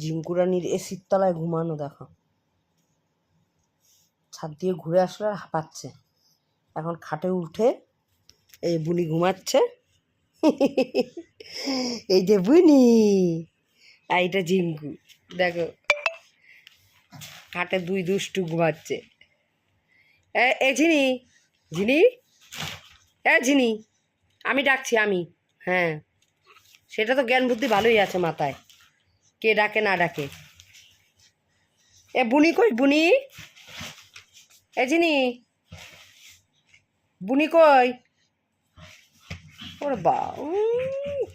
ঝিঙ্কুরানির এসির তলায় ঘুমানো দেখো। ছাদ দিয়ে ঘুরে আসলে আর হাঁপাচ্ছে। এখন খাটে উঠে এই বুনি ঘুমাচ্ছে। এই যে বুনি এইটা ঝিঙ্কু দেখো, খাটে দুই দুষ্টু ঘুমাচ্ছে। এ এ ঝিনি ঝিনি, এ ঝিনি, আমি ডাকছি, আমি। হ্যাঁ সেটা তো জ্ঞান বুদ্ধি ভালোই আছে মাথায়। কে ডাকে, না ডাকে। এ বুনি কই? বুনি? এ জিনি? বুনি কই? ওরে বা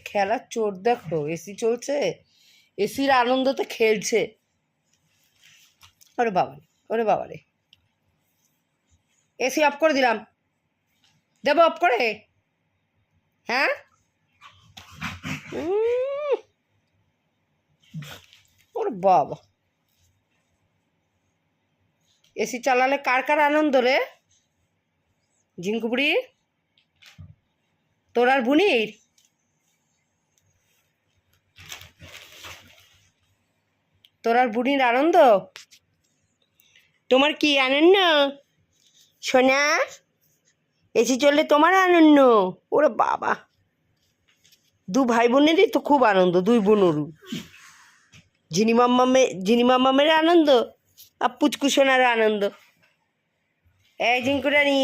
খেলার চোর দেখো, এসি চলছে, এসির আনন্দতে খেলছে। ওরে বাবা ওরে বাবা রে। এসি অফ করে দিলাম। দেবো অফ করে? হ্যাঁ? বাবা। এসি চালালে কার কার আনন্দ রে? ঝিঙ্কুপুরি তোর আর বুনির? তোর আর বুনির আনন্দ? তোমার কি আনন্দ? সোনা, এসি চললে তোমার আনন্দ? ওরে বাবা। দু ভাই বোনেরই তো খুব আনন্দ, দুই বোনেরও ঝিনি মাম্মামে ঝিনি মাম্মামের আনন্দ আর পুচকুসোনার আনন্দ। এই ঝিঙ্কুরানি